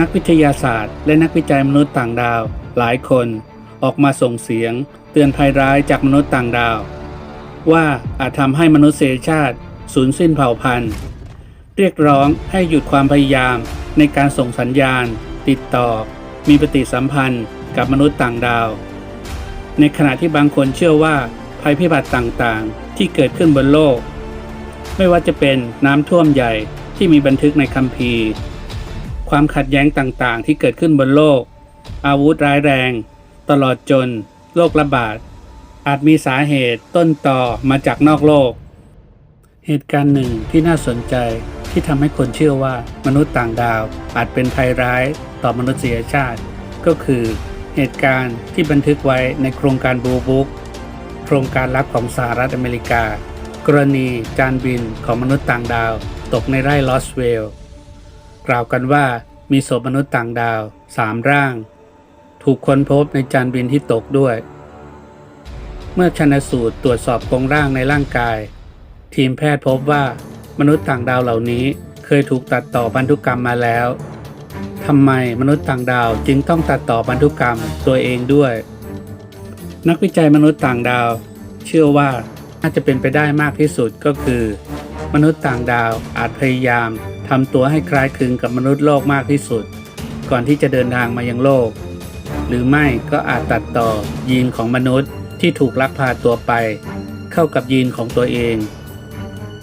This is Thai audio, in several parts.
นักวิทยาศาสตร์ และนักวิจัยมนุษย์ต่างดาว หลายคนออกมาส่งเสียง เตือนภัยร้ายจากมนุษย์ต่างดาว ว่าอาจทำให้มนุษยชาติสูญสิ้นเผ่าพันธุ์ เรียกร้องให้หยุดความพยายามในการส่งสัญญาณ ติดต่อ มีปฏิสัมพันธ์กับมนุษย์ต่างดาว ในขณะที่บางคนเชื่อว่าภัยพิบัติต่างๆ ที่เกิดขึ้นบนโลก ไม่ว่าจะเป็นน้ำท่วมใหญ่ที่มีบันทึกในคัมภีร์ ความขัดแย้งต่างๆ ที่เกิดขึ้นบนโลก อาวุธร้ายแรง ตลอดจน โรคระบาด อาจมีสาเหตุต้นต่อมาจากนอกโลก เหตุการณ์หนึ่งที่น่าสนใจที่ทำให้คนเชื่อว่ามนุษย์ต่างดาวอาจเป็นภัยร้ายต่อมนุษยชาติ ก็คือ เหตุการณ์ที่บันทึกไว้ในโครงการบูบุ๊กโครงการลับของสหรัฐอเมริกา กรณีจานบินของมนุษย์ต่างดาว ตกในไร่ลอสเวลล์ กล่าวกันว่ามีศพมนุษย์ต่างดาวสามร่าง ถูกค้นพบในจานบินที่ตกด้วย เมื่อชันสูตรตรวจสอบโครงร่างในร่างกาย ทีมแพทย์พบว่ามนุษย์ต่างดาวเหล่านี้เคยถูกตัดต่อพันธุกรรมมาแล้วทำไมมนุษย์ต่างดาวจึงต้องตัดต่อพันธุกรรมตัวเองด้วย นักวิจัยมนุษย์ต่างดาว เชื่อว่าน่าจะเป็นไปได้มากที่สุดก็คือ มนุษย์ต่างดาวอาจพยายาม ทำตัวให้คล้ายคลึงกับมนุษย์โลกมากที่สุด ก่อนที่จะเดินทางมายังโลก หรือไม่ก็อาจตัดต่อยีนของมนุษย์ที่ถูกลักพาตัวไป เข้ากับยีนของตัวเอง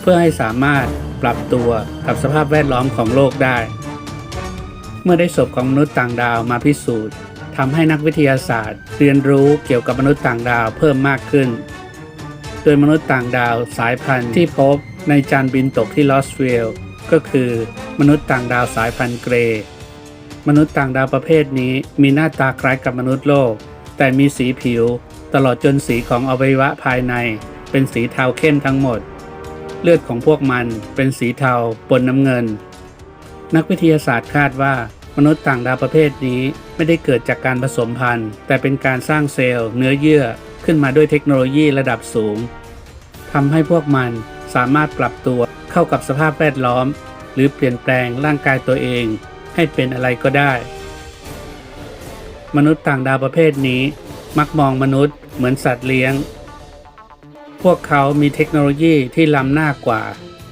เพื่อให้สามารถปรับตัวกับสภาพแวดล้อมของโลกได้ เมื่อได้ศพของมนุษย์ต่างดาวมาพิสูจน์ทำให้นักวิทยาศาสตร์ เรียนรู้เกี่ยวกับมนุษย์ต่างดาวเพิ่มมากขึ้น โดยมนุษย์ต่างดาวสายพันธุ์ที่พบในจานบินตกที่ลอสเวลล์ ก็คือ มนุษย์ต่างดาวสายพันธุ์เกรย์มนุษย์ต่างดาวประเภทนี้มีหน้าตาคล้ายกับมนุษย์โลก แต่มีสีผิว ตลอดจนสีของอวัยวะภายใน เป็นสีเทาเข้มทั้งหมด เลือดของพวกมันเป็นสีเทาปนน้ำเงิน นักวิทยาศาสตร์คาดว่ามนุษย์ต่างดาวประเภทนี้ไม่ได้เกิดจากการผสมพันธุ์ แต่เป็นการสร้างเซลล์ เนื้อเยื่อขึ้นมาด้วยเทคโนโลยีระดับสูงทำให้พวกมันสามารถปรับตัว เข้ากับสภาพแวดล้อม หรือเปลี่ยนแปลงร่างกายตัวเองให้เป็นอะไรก็ได้ มนุษย์ต่างดาวประเภทนี้มักมองมนุษย์เหมือนสัตว์เลี้ยง พวกเขามีเทคโนโลยีที่ล้ำหน้ากว่า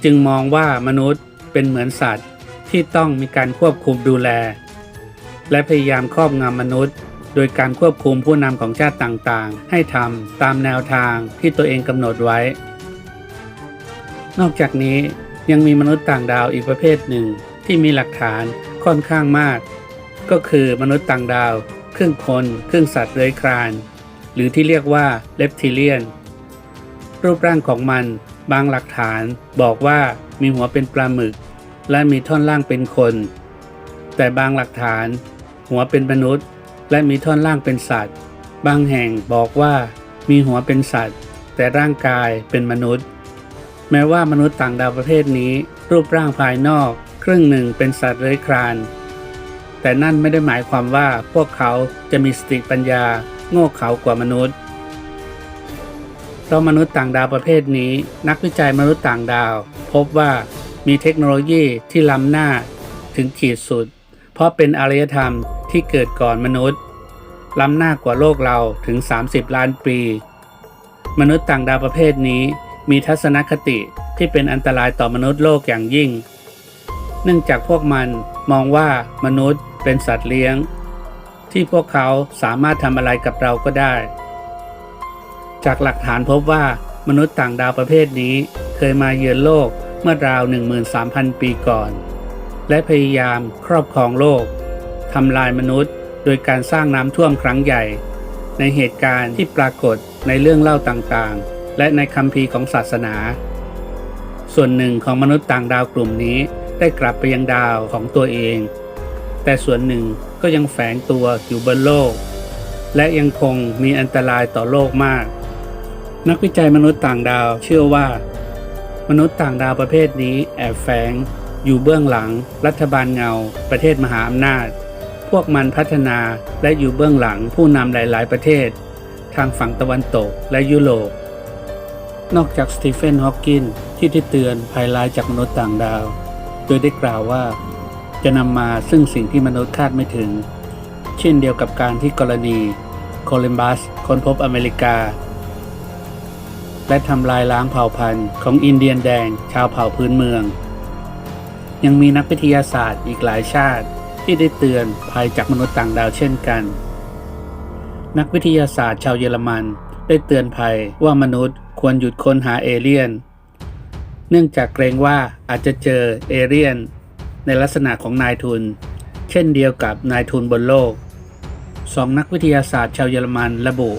จึงมองว่ามนุษย์เป็นเหมือนสัตว์ที่ต้องมีการควบคุมดูแล และพยายามครอบงำมนุษย์ โดยการควบคุมผู้นำของชาติต่างๆ ให้ทำตามแนวทางที่ตัวเองกำหนดไว้ นอกจากนี้ยังมีมนุษย์ต่างดาวอีกประเภทหนึ่ง ที่มีหลักฐานค่อนข้างมาก ก็คือมนุษย์ต่างดาว ครึ่งคน ครึ่งสัตว์เลื้อยคลาน หรือที่เรียกว่าเลปทิเลียน รูปร่างของมันบางหลักฐานบอกว่ามีหัวเป็นปลาหมึก และมีท่อนล่างเป็นคน แต่บางหลักฐาน หัวเป็นมนุษย์ และมีท่อนล่างเป็นสัตว์ บางแห่งบอกว่ามีหัวเป็นสัตว์ แต่ร่างกายเป็นมนุษย์ แม้ว่ามนุษย์ต่างดาวประเภทนี้ รูปร่างภายนอก ครึ่งหนึ่งเป็นสัตว์เลื้อยคลาน แต่นั่นไม่ได้หมายความว่าพวกเขาจะมีสติปัญญา โง่เขากว่ามนุษย์เพราะมนุษย์ต่างดาวประเภทนี้ นักวิจัยมนุษย์ต่างดาว พบว่ามีเทคโนโลยีที่ล้ำหน้าถึงขีดสุด เพราะเป็นอารยธรรมที่เกิดก่อนมนุษย์ ล้ำหน้ากว่าโลกเราถึง 30 ล้านปี มนุษย์ต่างดาวประเภทนี้ มีทัศนคติที่เป็นอันตรายต่อมนุษย์โลกอย่างยิ่ง เนื่องจากพวกมันมองว่ามนุษย์เป็นสัตว์เลี้ยง ที่พวกเขาสามารถทำอะไรกับเราก็ได้ จากหลักฐานพบว่ามนุษย์ต่างดาวประเภทนี้เคยมาเยือนโลกเมื่อราว 13,000 ปีก่อน และพยายามครอบครองโลกทำลายมนุษย์ โดยการสร้างน้ำท่วมครั้งใหญ่ ในเหตุการณ์ที่ปรากฏในเรื่องเล่าต่างๆ และในคัมภีร์ของศาสนา ส่วนหนึ่งของมนุษย์ต่างดาวกลุ่มนี้ได้กลับไปยังดาวของตัวเอง แต่ส่วนหนึ่งก็ยังแฝงตัวอยู่บนโลก และยังคงมีอันตรายต่อโลกมาก นักวิจัยมนุษย์ต่างดาวเชื่อว่า มนุษย์ต่างดาวประเภทนี้แอบแฝงอยู่เบื้องหลัง รัฐบาลเงา ประเทศมหาอำนาจ พวกมันพัฒนาและอยู่เบื้องหลังผู้นำหลาย ๆ ประเทศ ทางฝั่งตะวันตกและยุโรป นอกจากสตีเฟนฮอว์กินที่ได้เตือนภัยร้ายจากมนุษย์ต่างดาว โดยได้กล่าวว่า จะนำมาซึ่งสิ่งที่มนุษย์คาดไม่ถึง เช่นเดียวกับการที่กรณีโคลัมบัสค้นพบอเมริกา และทำลายล้างเผ่าพันธุ์ของอินเดียนแดงชาวเผ่าพื้นเมือง ยังมีนักวิทยาศาสตร์อีกหลายชาติที่ได้เตือนภัยจากมนุษย์ต่างดาวเช่นกัน นักวิทยาศาสตร์ชาวเยอรมันได้เตือนภัยว่ามนุษย์ ควรหยุดค้นหาเอเลี่ยน เนื่องจากเกรงว่าอาจจะเจอเอเลี่ยน ในลักษณะของนายทุน เช่นเดียวกับนายทุนบนโลกสองนักวิทยาศาสตร์ชาวเยอรมันระบุ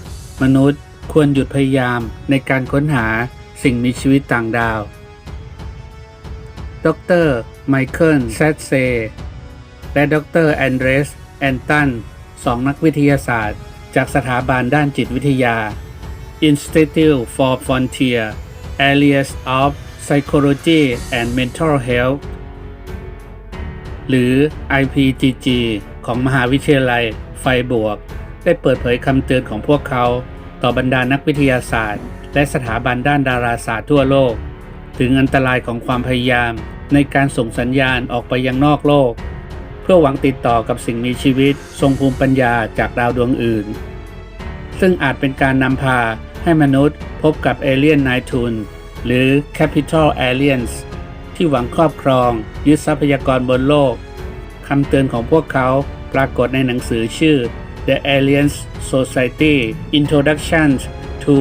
มนุษย์ควรหยุดพยายามในการค้นหาสิ่งมีชีวิตต่างดาว ดรไมเคิลแซดเซ และดรแอนเดรส แอนตันสองนักวิทยาศาสตร์ จากสถาบันด้านจิตวิทยา Institute for Frontier Areas of Psychology and Mental Health หรือ IPGG ของมหาวิทยาลัยไฟบวก ได้เปิดเผยคำเตือนของพวกเขา ต่อบรรดานักวิทยาศาสตร์ และสถาบันด้านดาราศาสตร์ทั่วโลก ถึงอันตรายของความพยายาม ในการส่งสัญญาณออกไปยังนอกโลก เพื่อหวังติดต่อกับสิ่งมีชีวิต ทรงภูมิปัญญาจากดาวดวงอื่น ซึ่งอาจเป็นการนำพา ให้มนุษย์พบกับเอเลียนนายทุน หรือ Capital Aliens ที่หวังครอบครอง ยึดทรัพยากรบนโลกคำเตือนของพวกเขาปรากฏในหนังสือชื่อ The Aliens Society Introduction to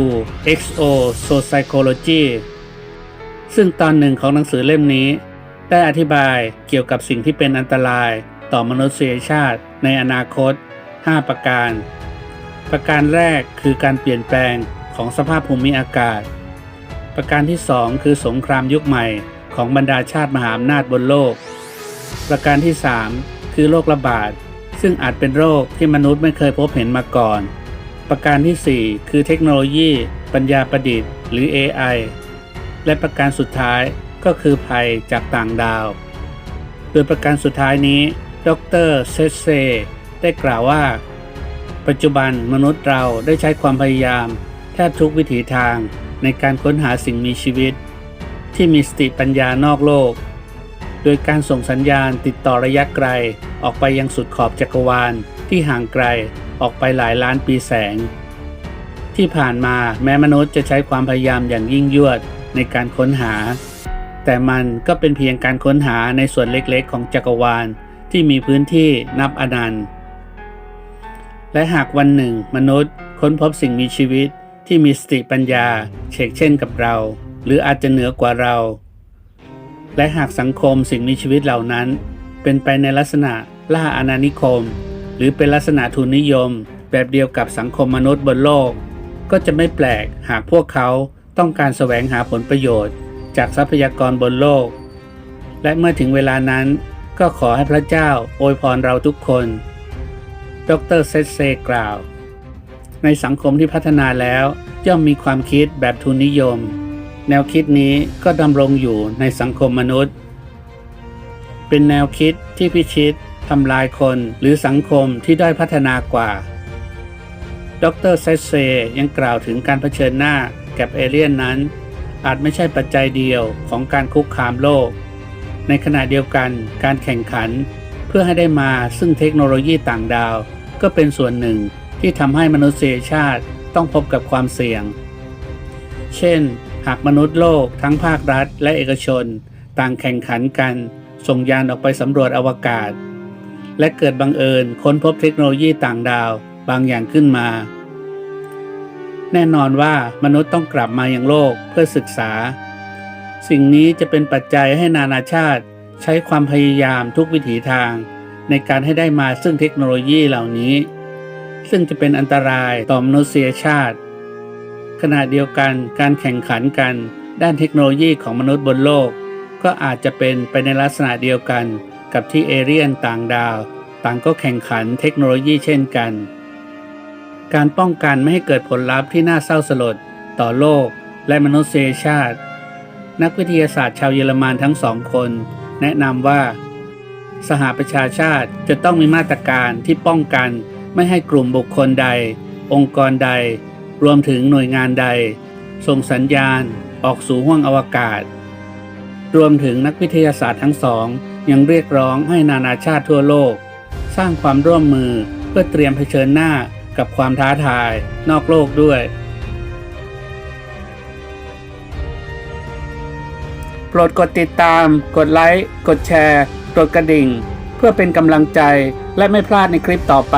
XO Sociology ซึ่งตอนหนึ่งของหนังสือเล่มนี้ ได้อธิบายเกี่ยวกับสิ่งที่เป็นอันตรายต่อมนุษยชาติในอนาคต 5 ประการ ประการแรกคือการเปลี่ยนแปลง ของสภาพภูมิอากาศ ประการที่ 2 คือสงครามยุคใหม่ของบรรดาชาติมหาอำนาจบนโลก ประการที่ 3 คือโรคระบาด ซึ่งอาจเป็นโรคที่มนุษย์ไม่เคยพบเห็นมาก่อน ประการทีสี่4 คือเทคโนโลยี ปัญญาประดิษฐ์ หรือ AI และประการสุดท้ายก็คือภัยจากต่างดาว โดยประการสุดท้ายนี้ ดรเซเซ ได้กล่าวว่า ปัจจุบันมนุษย์เราได้ใช้ความพยายาม แทบทุกวิถีทางในการค้นหาสิ่งมีชีวิต ที่มีสติปัญญานอกโลก โดยการส่งสัญญาณติดต่อระยะไกลออกไปยังสุดขอบจักรวาลที่ห่างไกลออกไปหลายล้านปีแสง ที่ผ่านมาแม้มนุษย์จะใช้ความพยายามอย่างยิ่งยวดในการค้นหา แต่มันก็เป็นเพียงการค้นหาในส่วนเล็กๆ ของจักรวาลที่มีพื้นที่นับอนันต์ และหากวันหนึ่งมนุษย์ค้นพบสิ่งมีชีวิต ที่มีสติปัญญาเชกเช่นกับเรา หรืออาจจะเหนือกว่าเรา และหากสังคมสิ่งมีชีวิตเหล่านั้น เป็นไปในลักษณะล่าอาณานิคม หรือเป็นลักษณะทุนนิยม แบบเดียวกับสังคมมนุษย์บนโลก ก็จะไม่แปลกหากพวกเขาต้องการแสวงหาผลประโยชน์ จากทรัพยากรบนโลก และเมื่อถึงเวลานั้นก็ขอให้พระเจ้าอวยพรเราทุกคน ดรเซตเซกล่าว ในสังคมที่พัฒนาแล้วย่อมมีความคิดแบบทุนนิยม แนวคิดนี้ก็ดำรงอยู่ในสังคมมนุษย์ เป็นแนวคิดที่พิชิตทำลายคนหรือสังคมที่ด้อยพัฒนากว่า ดรเซเซยังกล่าวถึงการเผชิญหน้ากับเอเลี่ยนนั้น อาจไม่ใช่ปัจจัยเดียวของการคุกคามโลก ในขณะเดียวกันการแข่งขัน เพื่อให้ได้มาซึ่งเทคโนโลยีต่างดาว ก็เป็นส่วนหนึ่ง ที่ทำให้มนุษยชาติต้องพบกับความเสี่ยง เช่น หากมนุษย์โลกทั้งภาครัฐและเอกชน ต่างแข่งขันกัน ส่งยานออกไปสำรวจอวกาศ และเกิดบังเอิญค้นพบเทคโนโลยีต่างดาวบางอย่างขึ้นมา แน่นอนว่ามนุษย์ต้องกลับมายังโลกเพื่อศึกษา สิ่งนี้จะเป็นปัจจัยให้นานาชาติใช้ความพยายามทุกวิถีทาง ในการให้ได้มาซึ่งเทคโนโลยีเหล่านี้ ซึ่งจะเป็นอันตรายต่อมนุษยชาติ ขณะเดียวกันการแข่งขันกัน ด้านเทคโนโลยีของมนุษย์บนโลก ก็อาจจะเป็นไปในลักษณะเดียวกันกับที่เอเรียนต่างดาว ต่างก็แข่งขันเทคโนโลยีเช่นกัน การป้องกันไม่ให้เกิดผลลัพธ์ที่น่าเศร้าสลดต่อโลกและมนุษยชาติ นักวิทยาศาสตร์ชาวเยอรมันทั้งสองคน แนะนำว่า สหประชาชาติจะต้องมีมาตรการที่ป้องกัน ไม่ให้กลุ่มบุคคลใด องค์กรใด รวมถึงหน่วยงานใด ส่งสัญญาณ ออกสู่ห้วงอวกาศ รวมถึงนักวิทยาศาสตร์ทั้งสอง ยังเรียกร้องให้นานาชาติทั่วโลก สร้างความร่วมมือเพื่อเตรียมเผชิญหน้ากับความท้าทาย นอกโลกด้วย โปรดกดติดตาม กดไลค์ กดแชร์ กดกระดิ่ง เพื่อเป็นกำลังใจและไม่พลาดในคลิปต่อไป